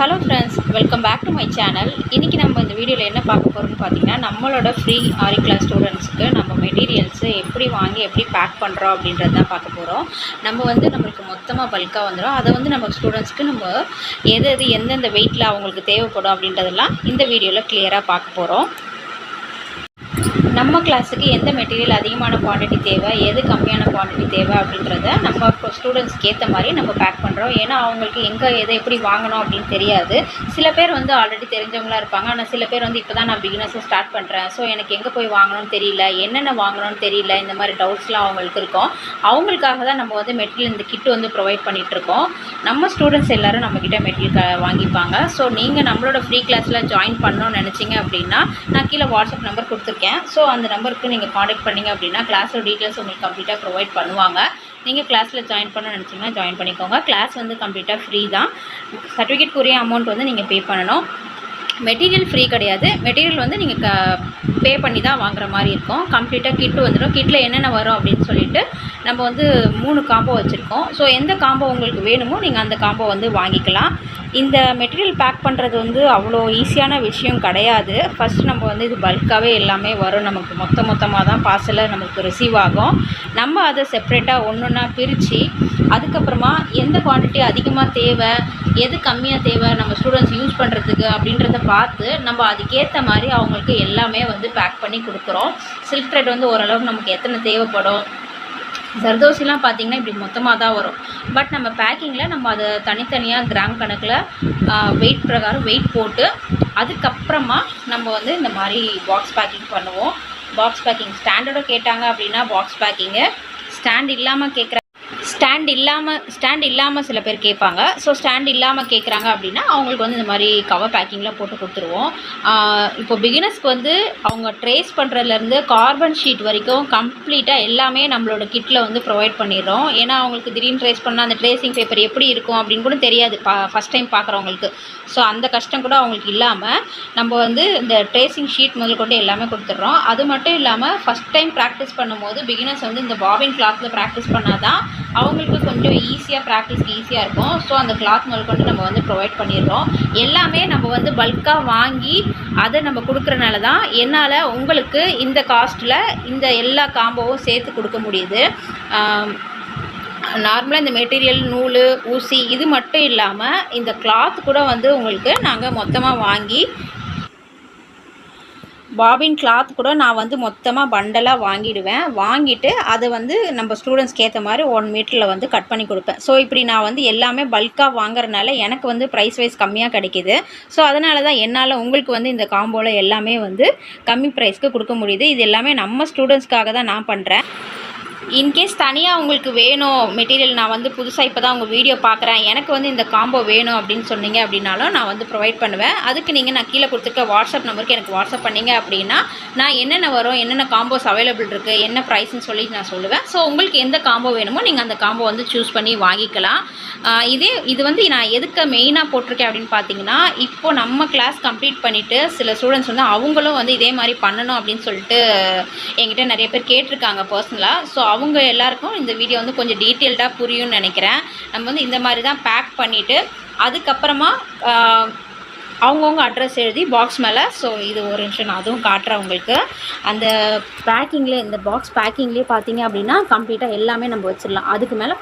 Hello friends welcome back to my channel இன்றைக்கி நம்ம இந்த வீடியோவில் என்ன பார்க்க போகிறோம்னு பார்த்தீங்கன்னா நம்மளோட ஃப்ரீ ஆரி கிளாஸ் ஸ்டூடெண்ட்ஸ்க்கு நம்ம மெட்டீரியல்ஸு எப்படி வாங்கி எப்படி பேக் பண்ணுறோம் அப்படின்றது தான் பார்க்க போகிறோம் நம்ம வந்து நம்மளுக்கு மொத்தமாக பல்காக வந்துடும் அதை வந்து நம்ம ஸ்டூடெண்ட்ஸ்க்கு நம்ம எது எது எந்தெந்த வெயிட்டில் அவங்களுக்கு தேவைப்படும் அப்படின்றதெல்லாம் இந்த வீடியோவில் கிளியராக பார்க்க போகிறோம் நம்ம கிளாஸுக்கு எந்த மெட்டீரியல் அதிகமான குவாண்டிட்டி தேவை எது கம்மியான குவான்டிட்டி தேவை அப்படின்றத நம்ம ஸ்டூடெண்ட்ஸ்க்கு ஏற்ற மாதிரி நம்ம பேக் பண்ணுறோம் ஏன்னா அவங்களுக்கு எங்கே எதை எப்படி வாங்கணும் அப்படின்னு தெரியாது. சில பேர் வந்து ஆல்ரெடி தெரிஞ்சவங்களா இருப்பாங்க. ஆனால் சில பேர் வந்து இப்போ தான் நான் பிகினஸை ஸ்டார்ட் பண்ணுறேன் ஸோ எனக்கு எங்கே போய் வாங்கணும்னு தெரியல என்னென்ன வாங்கணும்னு தெரியல இந்த மாதிரி டவுட்ஸ்லாம் அவங்களுக்கு இருக்கும். அவங்களுக்காக தான் நம்ம வந்து மெட்டீரியல் இந்த கிட் வந்து ப்ரொவைட் பண்ணிகிட்ருக்கோம் நம்ம ஸ்டூடெண்ட்ஸ் எல்லோரும் நம்மக்கிட்ட மெட்டீரியல் வாங்கிப்பாங்க. ஸோ நீங்கள் நம்மளோட ஃப்ரீ கிளாஸில் ஜாயின் பண்ணணும்னு நினச்சிங்க அப்படின்னா நான் கீழே வாட்ஸ்அப் நம்பர் கொடுத்துருக்கேன். ஸோ அந்த நம்பருக்கு நீங்கள் காண்டாக்ட் பண்ணீங்க அப்படின்னா கிளாஸோட டீட்டெயில்ஸ் உங்களுக்கு கம்ப்ளீட்டாக ப்ரொவைட் பண்ணுவாங்க. நீங்கள் கிளாஸில் ஜாயின் பண்ண நினச்சிங்கன்னா ஜாயின் பண்ணிக்கோங்க. கிளாஸ் வந்து கம்ப்ளீட்டாக ஃப்ரீ தான். சர்டிஃபிகேட்க்குரிய அமௌண்ட் வந்து நீங்கள் பே பண்ணணும். மெட்டீரியல் ஃப்ரீ கிடையாது. மெட்டீரியல் வந்து நீங்கள் க பே பண்ணி தான் வாங்குற மாதிரி இருக்கும். கம்ப்ளீட்டாக கிட்டு வந்துடும். கிட்டில் என்னென்ன வரும் அப்படின்னு சொல்லிட்டு நம்ம வந்து மூணு காம்போ வச்சுருக்கோம். ஸோ எந்த காம்போ உங்களுக்கு வேணுமோ நீங்கள் அந்த காம்போ வந்து வாங்கிக்கலாம். இந்த மெட்டீரியல் பேக் பண்ணுறது வந்து அவ்வளோ ஈஸியான விஷயம் கிடையாது. ஃபஸ்ட் நம்ம வந்து இது பல்காகவே எல்லாமே வரும். நமக்கு மொத்த மொத்தமாக தான் பார்சலில் நமக்கு ரிசீவ் ஆகும். நம்ம அதை செப்ரேட்டாக ஒன்று ஒன்றா பிரித்து அதுக்கப்புறமா எந்த குவான்டிட்டி அதிகமாக தேவை எது கம்மியாக தேவை நம்ம ஸ்டூடெண்ட்ஸ் யூஸ் பண்ணுறதுக்கு அப்படின்றத பார்த்து நம்ம அதுக்கேற்ற மாதிரி அவங்களுக்கு எல்லாமே வந்து பேக் பண்ணி கொடுக்குறோம். சில்க் த்ரெட் வந்து ஓரளவுக்கு நமக்கு எத்தனை தேவைப்படும் ஜர்தோசிலாம் பார்த்திங்கன்னா இப்படி மொத்தமாக தான் வரும். பட் நம்ம பேக்கிங்கில் நம்ம அதை தனித்தனியாக கிராம் கணக்கில் வெயிட் பிரகாரம் வெயிட் போட்டு அதுக்கப்புறமா நம்ம வந்து இந்த மாதிரி பாக்ஸ் பேக்கிங் பண்ணுவோம். பாக்ஸ் பேக்கிங் ஸ்டாண்டர்டோ கேட்டாங்க அப்படின்னா பாக்ஸ் பேக்கிங்கு ஸ்டாண்ட் இல்லாமல் கேட்குற ஸ்டாண்ட் இல்லாமல் ஸ்டாண்ட் இல்லாமல் சில பேர் கேட்பாங்க. ஸோ ஸ்டாண்ட் இல்லாமல் கேட்குறாங்க அப்படின்னா அவங்களுக்கு வந்து இந்த மாதிரி கவர் பேக்கிங்கில் போட்டு கொடுத்துருவோம். இப்போ பிகினர்ஸ்க்கு வந்து அவங்க ட்ரேஸ் பண்ணுறதுலேருந்து கார்பன் ஷீட் வரைக்கும் கம்ப்ளீட்டாக எல்லாமே நம்மளோட கிட்டில் வந்து ப்ரொவைட் பண்ணிடுறோம். ஏன்னா அவங்களுக்கு திடீர்னு ட்ரேஸ் பண்ணால் அந்த ட்ரேசிங் பேப்பர் எப்படி இருக்கும் அப்படின்னு கூட தெரியாது பா ஃபஸ்ட் டைம் பார்க்குறவங்களுக்கு. ஸோ அந்த கஷ்டம் கூட அவங்களுக்கு இல்லாமல் நம்ம வந்து இந்த ட்ரேசிங் ஷீட் முதல் கொண்டு எல்லாமே கொடுத்துட்றோம். அது மட்டும் இல்லாமல் ஃபஸ்ட் டைம் ப்ராக்டிஸ் பண்ணும்போது பிகினர்ஸ் வந்து இந்த பாபின் கிளாத்தில் ப்ராக்டிஸ் பண்ணால் தான் அவங்க அவங்களுக்கு கொஞ்சம் ஈஸியாக ப்ராக்டிஸ்க்கு ஈஸியாக இருக்கும். ஸோ அந்த கிளாத் முதல் கொண்டு நம்ம வந்து ப்ரொவைட் பண்ணிடுறோம். எல்லாமே நம்ம வந்து பல்காக வாங்கி அதை நம்ம கொடுக்குறனால தான் என்னால் உங்களுக்கு இந்த காஸ்ட்டில் இந்த எல்லா காம்போவும் சேர்த்து கொடுக்க முடியுது. நார்மலாக இந்த மெட்டீரியல் நூல் ஊசி இது மட்டும் இல்லாமல் இந்த கிளாத் கூட வந்து உங்களுக்கு நாங்கள் மொத்தமாக வாங்கி பாபின் கிளாத் கூட நான் வந்து மொத்தமாக பண்டலாக வாங்கிடுவேன். வாங்கிட்டு அதை வந்து நம்ம ஸ்டூடெண்ட்ஸ்க்கு ஏற்ற மாதிரி ஒன் மீட்டரில் வந்து கட் பண்ணி கொடுப்பேன். ஸோ இப்படி நான் வந்து எல்லாமே பல்காக வாங்குறதுனால எனக்கு வந்து ப்ரைஸ் வைஸ் கம்மியாக கிடைக்கிது. ஸோ அதனால தான் என்னால் உங்களுக்கு வந்து இந்த காம்போவில் எல்லாமே வந்து கம்மி ப்ரைஸ்க்கு கொடுக்க முடியுது. இது எல்லாமே நம்ம ஸ்டூடெண்ட்ஸ்க்காக தான் நான் பண்ணுறேன் இன்கேஸ் தனியாக உங்களுக்கு வேணும் மெட்டீரியல் நான் வந்து புதுசாக இப்போ தான் உங்கள் வீடியோ பார்க்குறேன். எனக்கு வந்து இந்த காம்போ வேணும் அப்படின்னு சொன்னீங்க அப்படின்னாலும் நான் வந்து ப்ரொவைட் பண்ணுவேன். அதுக்கு நீங்கள் நான் கீழே கொடுத்துருக்க வாட்ஸ்அப் நம்பருக்கு எனக்கு வாட்ஸ்அப் பண்ணீங்க அப்படின்னா நான் என்னென்ன வரும் என்னென்ன காம்போஸ் அவைலபிள் இருக்குது என்ன ப்ரைஸ்னு சொல்லி நான் சொல்லுவேன். ஸோ உங்களுக்கு எந்த காம்போ வேணுமோ நீங்கள் அந்த காம்போ வந்து சூஸ் பண்ணி வாங்கிக்கலாம். இதே இது வந்து நான் எதுக்கு மெயினாக போட்டிருக்கேன் அப்படின்னு பார்த்தீங்கன்னா இப்போ நம்ம கிளாஸ் கம்ப்ளீட் பண்ணிவிட்டு சில ஸ்டூடெண்ட்ஸ் வந்து அவங்களும் வந்து இதே மாதிரி பண்ணணும் அப்படின்னு சொல்லிட்டு என்கிட்ட நிறைய பேர் கேட்டிருக்காங்க பர்சனலாக ஸோ அவங்க எல்லாருக்கும் இந்த வீடியோ வந்து கொஞ்சம் டீட்டெயில்டாக புரியும்னு நினைக்கிறேன். நம்ம வந்து இந்த மாதிரி தான் பேக் பண்ணிவிட்டு அதுக்கப்புறமா அவங்கவுங்க அட்ரஸ் எழுதி பாக்ஸ் மேலே ஸோ இது ஒரு நிமிஷம் நான் அதுவும் காட்டுறேன் உங்களுக்கு. அந்த பேக்கிங்லேயே இந்த பாக்ஸ் பேக்கிங்லேயே பார்த்தீங்க அப்படின்னா கம்ப்ளீட்டாக எல்லாமே நம்ம வச்சிடலாம். அதுக்கு மேலே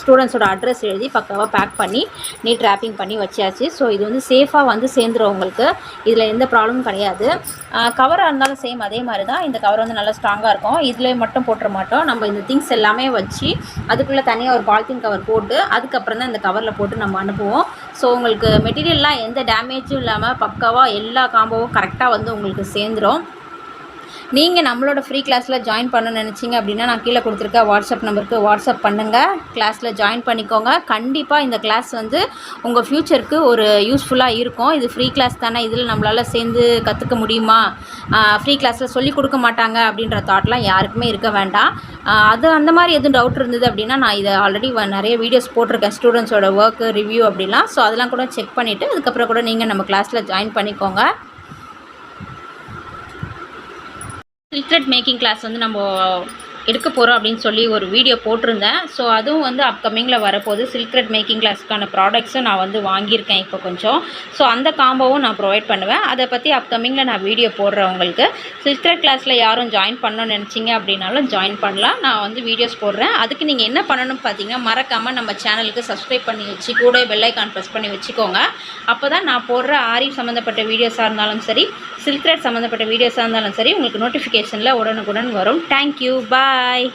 ஸ்டூடெண்ட்ஸோட அட்ரஸ் எழுதி பக்காவாக பேக் பண்ணி நீட் ரேப்பிங் பண்ணி வச்சாச்சு. ஸோ இது வந்து சேஃபாக வந்து சேர்ந்துரும் உங்களுக்கு இதில் எந்த ப்ராப்ளமும் கிடையாது. கவராக இருந்தாலும் சேம் அதே மாதிரி தான் இந்த கவர் வந்து நல்லா ஸ்ட்ராங்காக இருக்கும். இதில் மட்டும் போட்டுற மாட்டோம். நம்ம இந்த திங்ஸ் எல்லாமே வச்சு அதுக்குள்ளே தனியாக ஒரு பாலித்தீன் கவர் போட்டு அதுக்கப்புறம் தான் இந்த கவரில் போட்டு நம்ம அனுப்புவோம். ஸோ உங்களுக்கு மெட்டீரியல்லாம் எந்த டேமேஜும் இல்லாமல் பக்காவாக எல்லா காம்போவும் கரெக்டாக வந்து உங்களுக்கு சேர்ந்துடும் நீங்கள் நம்மளோட ஃப்ரீ கிளாஸில் ஜாயின் பண்ண நினச்சிங்க அப்படின்னா நான் கீழே கொடுத்துருக்க வாட்ஸ்அப் நம்பருக்கு வாட்ஸ்அப் பண்ணுங்கள் கிளாஸில் ஜாயின் பண்ணிக்கோங்க. கண்டிப்பாக இந்த கிளாஸ் வந்து உங்கள் ஃப்யூச்சருக்கு ஒரு யூஸ்ஃபுல்லாக இருக்கும். இது ஃப்ரீ கிளாஸ் தானே? இதில் நம்மளால் சேர்ந்து கற்றுக்க முடியுமா? ஃப்ரீ கிளாஸில் சொல்லிக் கொடுக்க மாட்டாங்க அப்படின்ற தாட்லாம் யாருக்குமே இருக்க வேண்டாம். அது அந்த மாதிரி எதுவும் டவுட் இருந்தது அப்படின்னா நான் இதை ஆல்ரெடி நிறைய வீடியோஸ் போட்டிருக்கேன். ஸ்டூடெண்ட்ஸோட ஒர்க்கு ரிவ்யூ அப்படிலாம். ஸோ அதெல்லாம் கூட செக் பண்ணிவிட்டு அதுக்கப்புறம் கூட நீங்கள் நம்ம கிளாஸில் ஜாயின் பண்ணிக்கோங்க. சீக்ரெட் மேக்கிங் கிளாஸ் வந்து நம்ம எடுக்க போகிறோம் அப்படின்னு சொல்லி ஒரு வீடியோ போட்டிருந்தேன். ஸோ அதுவும் வந்து அப்கமிங்கில் வரப்போகுது. சில்க்ரெட் மேக்கிங் கிளாஸ்க்கான ப்ராடக்ட்ஸும் நான் வந்து வாங்கியிருக்கேன் இப்போ கொஞ்சம். ஸோ அந்த காம்போவும் நான் ப்ரொவைட் பண்ணுவேன். அதை பற்றி அப்கமிங்கில் நான் வீடியோ போடுறேன் உங்களுக்கு. சில்க் கிளாஸில் யாரும் ஜாயின் பண்ணணும்னு நினச்சிங்க அப்படின்னாலும் ஜாயின் பண்ணலாம். நான் வந்து வீடியோஸ் போடுறேன். அதுக்கு நீங்கள் என்ன பண்ணணும்னு பார்த்தீங்கன்னா மறக்காமல் நம்ம சேனலுக்கு சப்ஸ்கிரைப் பண்ணி வச்சு கூட பெல்லைக்கான் ப்ரெஸ் பண்ணி வச்சுக்கோங்க. அப்போ தான் நான் போடுற ஆரி சம்மந்தப்பட்ட வீடியோஸாக இருந்தாலும் சரி சில்க்ரெட் சம்மந்தப்பட்ட வீடியோஸாக இருந்தாலும் சரி உங்களுக்கு நோட்டிஃபிகேஷனில் உடனுக்குடன் வரும். Thank you bye